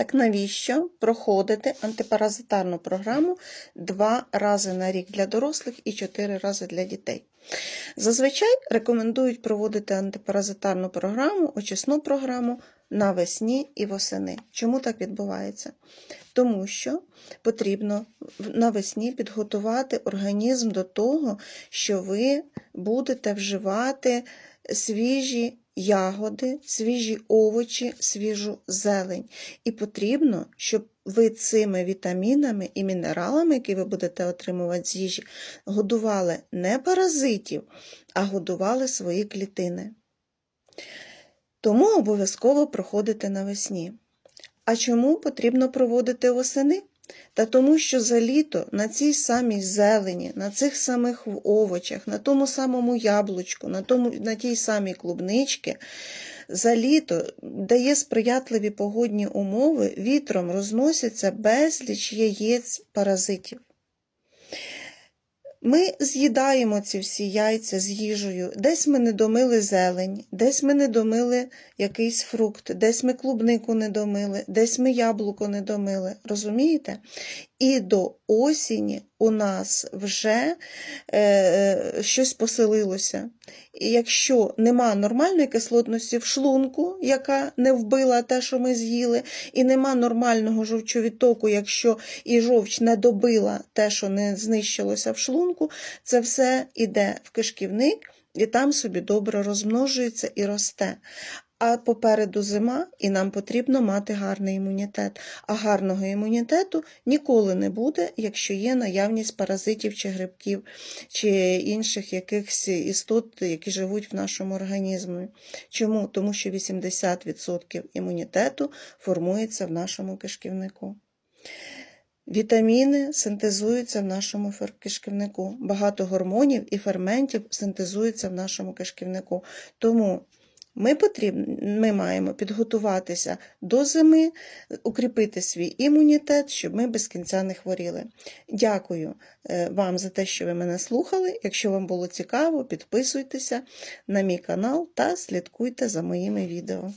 Так навіщо проходити антипаразитарну програму два рази на рік для дорослих і чотири рази для дітей? Зазвичай рекомендують проводити антипаразитарну програму, очисну програму навесні і восени. Чому так відбувається? Тому що потрібно навесні підготувати організм до того, що ви будете вживати свіжі ягоди, свіжі овочі, свіжу зелень. І потрібно, щоб ви цими вітамінами і мінералами, які ви будете отримувати з їжі, годували не паразитів, а годували свої клітини. Тому обов'язково проходити навесні. А чому потрібно проводити восени? Та тому, що за літо на цій самій зелені, на цих самих овочах, на тому самому яблучку, на, тому, на тій самій клубничці, за літо дає сприятливі погодні умови, вітром розносяться безліч яєць паразитів. Ми з'їдаємо ці всі яйця з їжею. Десь ми не домили зелень, десь ми не домили якийсь фрукт, десь ми клубнику не домили, десь ми яблуко не домили. Розумієте? І до осені у нас вже е, щось поселилося. І якщо нема нормальної кислотності в шлунку, яка не вбила те, що ми з'їли, і нема нормального жовчовідтоку, якщо і жовч не добила те, що не знищилося в шлунку, це все йде в кишківник і там собі добре розмножується і росте. А попереду зима, і нам потрібно мати гарний імунітет. А гарного імунітету ніколи не буде, якщо є наявність паразитів чи грибків, чи інших якихось істот, які живуть в нашому організмі. Чому? Тому що 80% імунітету формується в нашому кишківнику. Вітаміни синтезуються в нашому кишківнику. Багато гормонів і ферментів синтезуються в нашому кишківнику. Тому ми потрібно, ми маємо підготуватися до зими, укріпити свій імунітет, щоб ми без кінця не хворіли. Дякую е, вам за те, що ви мене слухали. Якщо вам було цікаво, підписуйтеся на мій канал та слідкуйте за моїми відео.